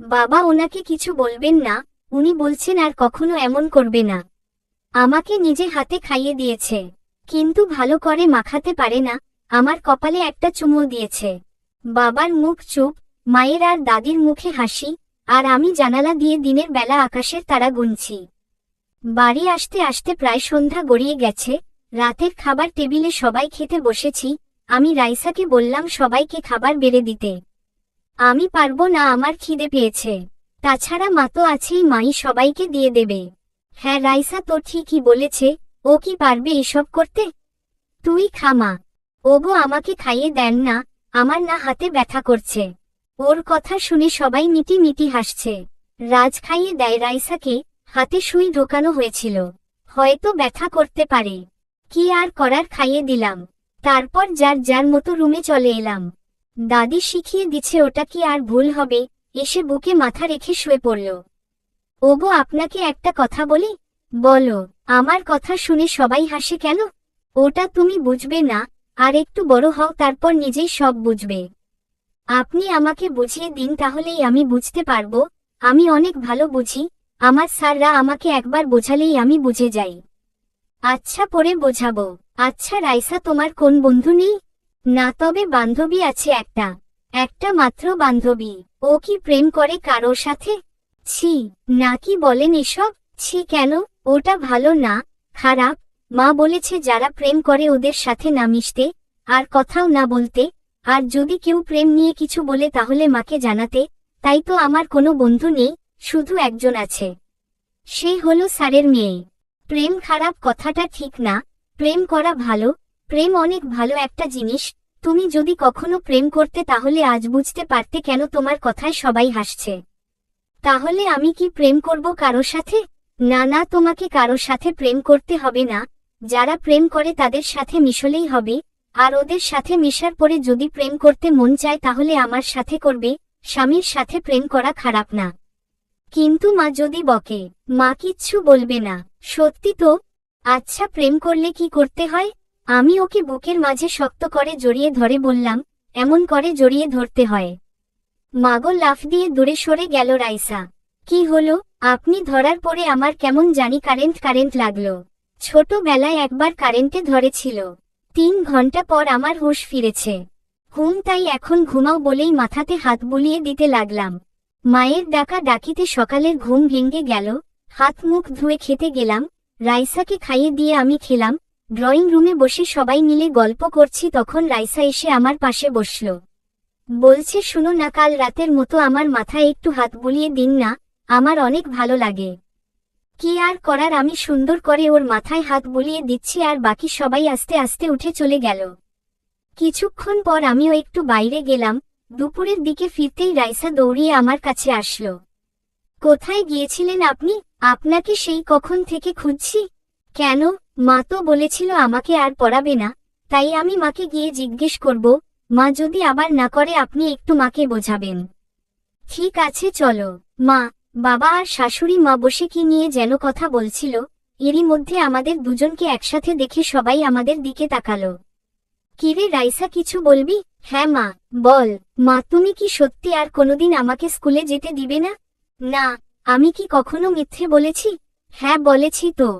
বাবা ওনাকে কিছু বলবেন না, উনি বলছেন আর কখনো এমন করবে না। আমাকে নিজে হাতে খাইয়ে দিয়েছে। কিন্তু ভালো করে মাখাতে পারে না, আমার কপালে একটা চুমু দিয়েছে। বাবার মুখ চুপ, মায়ের আর দাদির মুখে হাসি, আর আমি জানালা দিয়ে দিনের বেলা আকাশের তারা গুনছি। বাড়ি আসতে আসতে প্রায় সন্ধ্যা গড়িয়ে গেছে, রাতের খাবার টেবিলে সবাই খেতে বসেছি, আমি রাইসাকে বললাম সবাইকে খাবার বেড়ে দিতে। আমি পারব না, আমার খিদে পেয়েছে। তাছাড়া মা তো আছেই, মাই সবাইকে দিয়ে দেবে। হ্যাঁ রাইসা তো ঠিকই বলেছে, ও কি পারবে এসব করতে? তুই খামা ওগো আমাকে খাইয়ে দেন না, আমার না হাতে ব্যথা করছে। ওর কথা শুনে সবাই মিটি মিটি হাসছে। রাজ খাইয়ে দেয় রাইসাকে, হাতে সুই ঢোকানো হয়েছিল। হয়তো ব্যথা করতে পারে। কি আর করার, খাইয়ে দিলাম। তারপর যার যার মতো রুমে চলে এলাম। দাদি শিখিয়ে দিচ্ছে ওটা কি আর ভুল হবে, এসে বুকে মাথা রেখে শুয়ে পড়ল। ওগো আপনাকে একটা কথা বলি? বলো, আমার কথা শুনে সবাই হাসে কেন? ওটা তুমি বুঝবে না, আর একটু বড় হও তারপর নিজেই সব বুঝবে। আপনি আমাকে বুঝিয়ে দিন তাহলেই আমি বুঝতে পারব, আমি অনেক ভালো বুঝি, আমার স্যাররা আমাকে একবার বোঝালেই আমি বুঝে যাই। আচ্ছা পরে বোঝাবো আচ্ছা রাইসা তোমার কোন বন্ধু নেই? না তবে বান্ধবী আছে একটা। একটা মাত্র বান্ধবী। ও কি প্রেম করে কারোর সাথে? ছি, না কি বলেন এসব? ছি কেন? ওটা ভালো না, খারাপ। মা বলেছে যারা প্রেম করে ওদের সাথে না মিশতে, আর কথাও না বলতে, আর যদি কেউ প্রেম নিয়ে কিছু বলে তাহলে মাকে জানাতে, তাই তো আমার কোনো বন্ধু নেই, শুধু একজন আছে। সে হলো স্যারের মেয়ে। প্রেম খারাপ কথাটা ঠিক না, প্রেম করা ভালো প্রেম অনেক ভালো একটা জিনিস, তুমি যদি কখনো প্রেম করতে তাহলে আজ বুঝতে পারতে কেন তোমার কথায় সবাই হাসছে। তাহলে আমি কি প্রেম করব কারও সাথে? না না, তোমাকে কারও সাথে প্রেম করতে হবে না। যারা প্রেম করে তাদের সাথে মিশলেই হবে, আর ওদের সাথে মেশার পরে যদি প্রেম করতে মন চায় তাহলে আমার সাথে করবে, স্বামীর সাথে প্রেম করা খারাপ না। কিন্তু মা যদি বকে, মা কিচ্ছু বলবে না, সত্যি তো? আচ্ছা প্রেম করলে কি করতে হয়? আমি ওকে বুকের মাঝে শক্ত করে জড়িয়ে ধরে বললাম, এমন করে জড়িয়ে ধরতে হয় মাগো লাফ দিয়ে দূরে সরে গেল রাইসা। কি হলো? আপনি ধরার পরে আমার কেমন জানি কারেন্ট কারেন্ট লাগল। ছোটবেলায় একবার কারেন্টে ধরেছিল। তিন ঘণ্টা পর আমার হুঁশ ফিরেছে। ঘুম তাই এখন ঘুমাও বলেই মাথাতে হাত বুলিয়ে দিতে লাগলাম। মায়ের ডাকা ডাকিতে সকালের ঘুম ভেঙে গেল। হাত মুখ ধুয়ে খেতে গেলাম। রাইসাকে খাইয়ে দিয়ে আমি খেলাম। ড্রয়িং রুমে বসে সবাই মিলে গল্প করছি তখন রাইসা এসে আমার পাশে বসল। বলছে, শুনো না, কাল রাতের মতো আমার মাথায় একটু হাত বুলিয়ে দিন না, আমার অনেক ভালো লাগে। কি আর করার, আমি সুন্দর করে ওর মাথায় হাত বুলিয়ে দিচ্ছি আর বাকি সবাই আস্তে আস্তে উঠে চলে গেল। কিছুক্ষণ পর আমিও একটু বাইরে গেলাম, দুপুরের দিকে ফিরতেই রাইসা দৌড়িয়ে আমার কাছে আসলো। কোথায় গিয়েছিলেন আপনি? আপনাকে সেই কখন থেকে খুঁজছি? কেন? মা তো বলেছিল আমাকে আর পড়াবে না, তাই আমি মাকে গিয়ে জিজ্ঞেস করব, মা যদি আবার না করে আপনি একটু মাকে বোঝাবেন। ঠিক আছে, চলো। মা, বাবা আর শাশুড়ি মা বসে কি নিয়ে যেন কথা বলছিল, এরই মধ্যে আমাদের দুজনকে একসাথে দেখে সবাই আমাদের দিকে তাকালো। কিরে রাইসা, কিছু বলবি? হ্যাঁ মা, বল। মা, তুমি কি সত্যি আর কোনোদিন আমাকে স্কুলে যেতে দিবে না? না, আমি কি কখনো মিথ্যে বলেছি? হ্যাঁ বলেছি তো।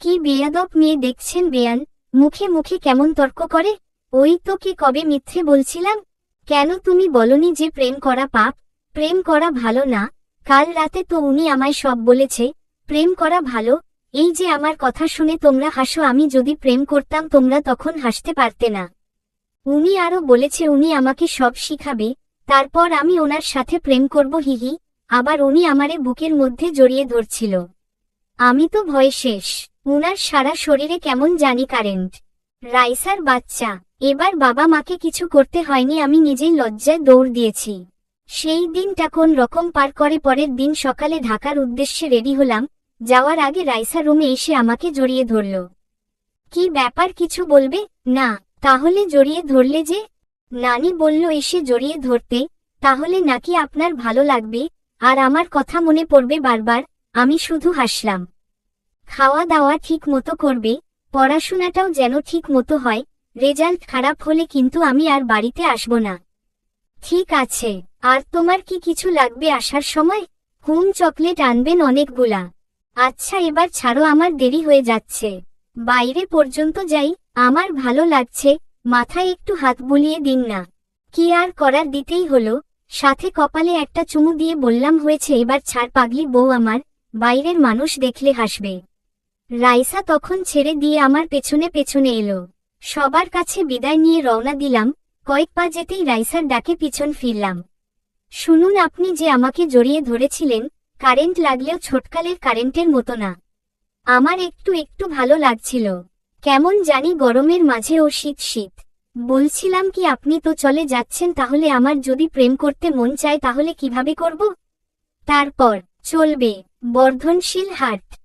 কি বেয়াদব মেয়ে দেখছেন বেয়ান? মুখে মুখে কেমন তর্ক করে? ওই তো কি কবে মিথ্যে বলছিলাম? কেন তুমি বলনি যে প্রেম করা পাপ? প্রেম করা ভালো না। কাল রাতে তো উনি আমায় সব বলেছে, প্রেম করা ভালো। এই যে আমার কথা শুনে তোমরা হাসো, আমি যদি প্রেম করতাম তোমরা তখন হাসতে পারতে না। উনি আরও বলেছে, উনি আমাকে সব শিখাবে। তারপর আমি ওনার সাথে প্রেম করব হিহি আবার উনি আমারে বুকের মধ্যে জড়িয়ে ধরছিল। আমি তো ভয় শেষ। উনার সারা শরীরে কেমন জানি কারেন্ট। রাইসার বাচ্চা, এবার বাবা মাকে কিছু করতে হয়নি আমি নিজেই লজ্জায় দৌড় দিয়েছি। সেই দিনটা কোন রকম পার করে পরের দিন সকালে ঢাকার উদ্দেশ্যে রেডি হলাম, যাওয়ার আগে রাইসা রুমে এসে আমাকে জড়িয়ে ধরল। কি ব্যাপার, কিছু বলবে? না, তাহলে জড়িয়ে ধরলে যে? নানি বলল, এসে জড়িয়ে ধরতে, তাহলে নাকি আপনার ভালো লাগবে, আর আমার কথা মনে পড়বে বারবার, আমি শুধু হাসলাম। খাওয়া দাওয়া ঠিক মতো করবে, পড়াশোনাটাও যেন ঠিক মতো হয়, রেজাল্ট খারাপ হলে কিন্তু আমি আর বাড়িতে আসব না। ঠিক আছে, আর তোমার কি কিছু লাগবে আসার সময়? হুম চকলেট আনবেন অনেকগুলা। আচ্ছা এবার ছাড়ো আমার দেরি হয়ে যাচ্ছে। বাইরে পর্যন্ত যাই, আমার ভালো লাগছে, মাথায় একটু হাত বুলিয়ে দিন না। কি আর করার দিতেই হলো, সাথে কপালে একটা চুমু দিয়ে বললাম হয়েছে এবার ছাড় পাগলি বউ আমার, বাইরের মানুষ দেখলে হাসবে। রাইসা তখন ছেড়ে দিয়ে আমার পেছনে পেছনে এলো। সবার কাছে বিদায় নিয়ে রওনা দিলাম, কয়েক পা যেতেই রাইসার ডাকে পিছন ফিরলাম। শুনুন আপনি যে আমাকে জড়িয়ে ধরেছিলেন, কারেন্ট লাগলেও ছোটকালের কারেন্টের মতো না। আমার একটু একটু ভালো লাগছিল। কেমন জানি গরমের মাঝে ও শীত শীত। বলছিলাম কি আপনি তো চলে যাচ্ছেন তাহলে আমার যদি প্রেম করতে মন চায় তাহলে কীভাবে করব? তারপর, চলবে, বর্ধনশীল হাট।